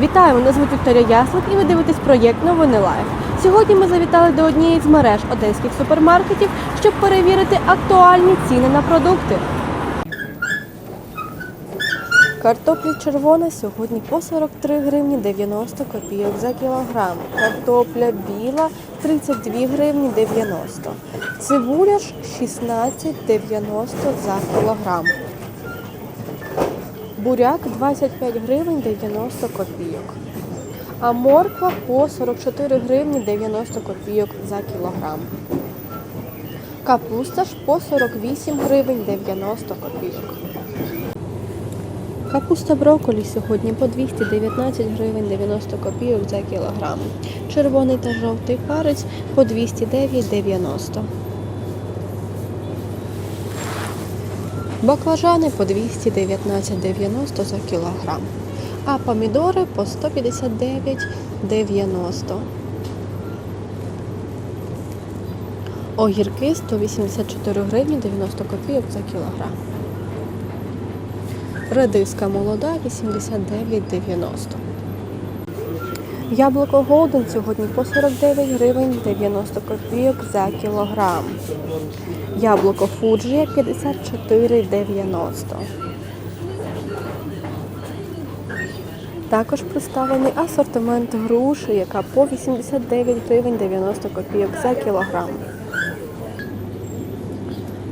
Вітаю, мене звуть Вікторія Яслик і ви дивитесь проєкт Новини Лайф. Сьогодні ми завітали до однієї з мереж одеських супермаркетів, щоб перевірити актуальні ціни на продукти. Картопля червона сьогодні по 43 гривні 90 копійок за кілограм. Картопля біла 32 гривні 90. Цибуля ж 16,90 за кілограм. Буряк 25 гривень 90 копійок. А морква по 44 гривні 90 копійок за кілограм. Капуста ж по 48 гривень 90 копійок. Капуста брокколі сьогодні по 219 гривень 90 копійок за кілограм. Червоний та жовтий перець по 209,90. Баклажани по 219,90 за кілограм. А помідори по 159,90. Огірки 184 гривні 90 копійок за кілограм. Редиска молода 89,90. Яблуко Голден сьогодні по 49 гривень 90 копійок за кілограм. Яблуко Фуджія 54,90. Також представлений асортимент груші, яка по 89 гривень 90 копійок за кілограм.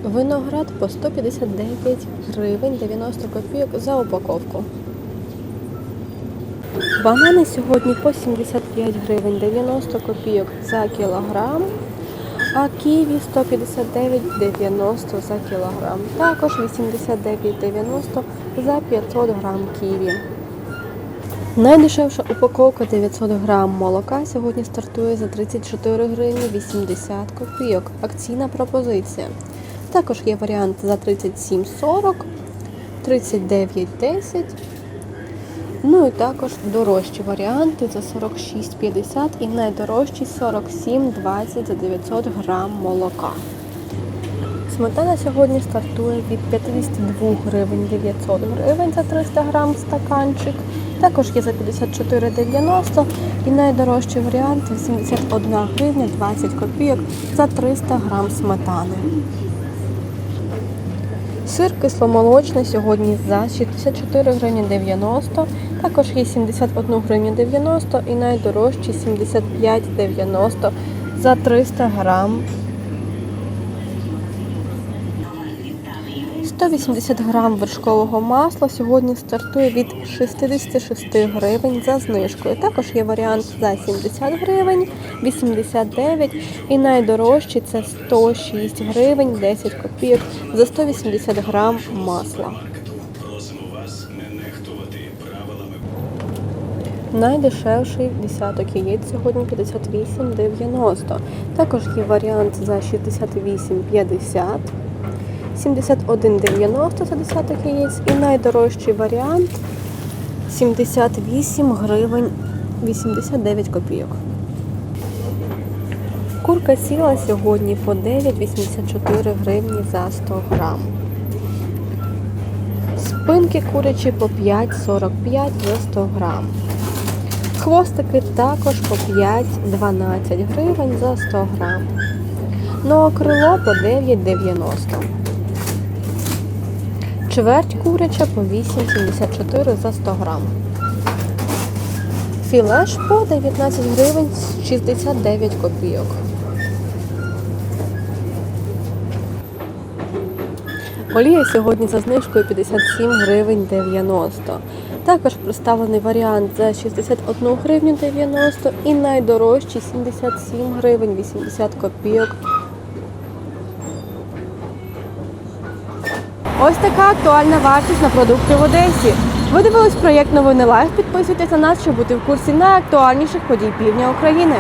Виноград по 159 гривень 90 копійок за упаковку. Банани сьогодні по 75 гривень 90 копійок за кілограм, а ківі 159,90 за кілограм. Також 89,90 за 500 грам ківі. Найдешевша упаковка 900 грам молока сьогодні стартує за 34 гривні 80 копійок. Акційна пропозиція. Також є варіант за 37,40, 39,10. Ну і також дорожчі варіанти за 46,50 і найдорожчі 47,20 за 900 грам молока. Сметана сьогодні стартує від 52 гривень 900 гривень за 300 грам стаканчик. Також є за 54,90 і найдорожчий варіант 81 гривня 20 копійок за 300 грам сметани. Сир кисломолочний сьогодні за 64 гривні 90, також є 71 гривню 90 і найдорожчі 75,90 за 300 грам. 180 грам вершкового масла сьогодні стартує від 66 гривень за знижкою. Також є варіант за 70 гривень, 89 і найдорожчі це 106 гривень 10 копійок за 180 грам масла. Не нехтувати правилами Найдешевший десяток яєць сьогодні 58,90. Також є варіант за 68,50. 71,90 за десяток яєць і найдорожчий варіант 78 гривень 89 копійок. Курка ціла сьогодні по 9,84 гривні за 100 грам. Спинки курячі по 5,45 за 100 грам. Хвостики також по 5,12 гривень за 100 грам. Ну крило по 9,90. Чверть куряча по 8,74 за 100 грам. Філеш по 19 гривень 69 копійок. Олія сьогодні за знижкою 57 гривень 90. Також представлений варіант за 61 гривню 90 і найдорожчий 77 гривень 80 копійок. Ось така актуальна вартість на продукти в Одесі. Ви дивились проєкт Новини Лайф. Підписуйтесь на нас, щоб бути в курсі найактуальніших подій півдня України.